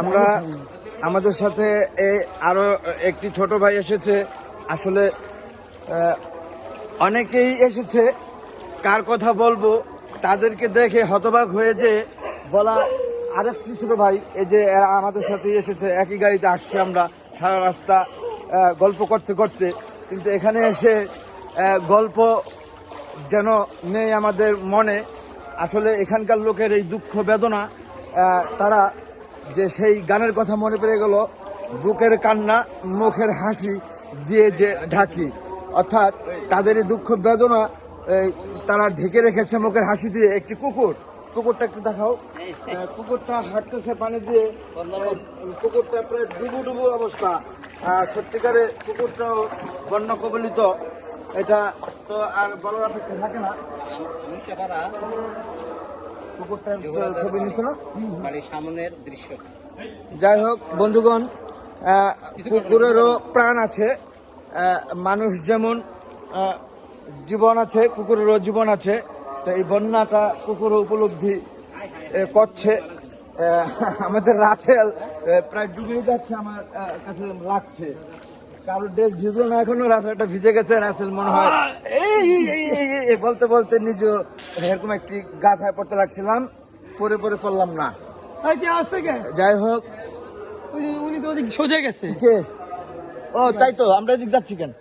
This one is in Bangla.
আমরা আমাদের সাথে এই আরও একটি ছোট ভাই এসেছে। আসলে অনেকেই এসেছে। কার কথা বলব? তাদেরকে দেখে হতবাক হয়ে যে বলা আরেকটি ছোট ভাই, এই যে আমাদের সাথে এসেছে। একই গাড়িতে আসছে আমরা সারা রাস্তা গল্প করতে করতে। কিন্তু এখানে এসে গল্প যেন নেই আমাদের মনে। আসলে এখানকার লোকের এই দুঃখ বেদনা তারা যে সেই গানের কথা মনে পড়ে গেল, বুকের কান্না, মুখের হাসি দিয়ে যে ঢাকি। অর্থাৎ তাদের দুঃখ বেদনা তারা ঢেকে রেখেছে মুখের হাসি দিয়ে। একটি কুকুর, কুকুরটা একটু দেখাও। কুকুরটা হাঁটতেছে পানি দিয়ে। কুকুরটা প্রায় ডুবু ডুবু অবস্থা। আর সত্যিকারে কুকুরটাও বন্য কবলিত এটা তো আর বলার অপেক্ষা থাকে না। কুকুরটার ছবি নিচ্ছ না বাড়ির সামনের দৃশ্য যাই হোক বন্ধুগণ কুকুরেরও প্রাণ আছে মানুষ যেমন জীবন আছে কুকুরেরও জীবন আছে তো এই বন্যাটা কুকুর উপলব্ধি করছে আমাদের রাছেল প্রায় ডুবে যাচ্ছে আমার কাছে লাগছে কারোর ড্রেস ভিজলো না এখনও রাসেলটা ভিজে গেছে রাসেল মনে হয় এই বলতে বলতে নিজে এরকম একটি গাছায় পড়তে লাগছিলাম পরে পরে পড়লাম না। যাই হোক। উনি তো ওদিক সোজা গেছে। ও তাই তো আমরা এদিক যাচ্ছি কেন?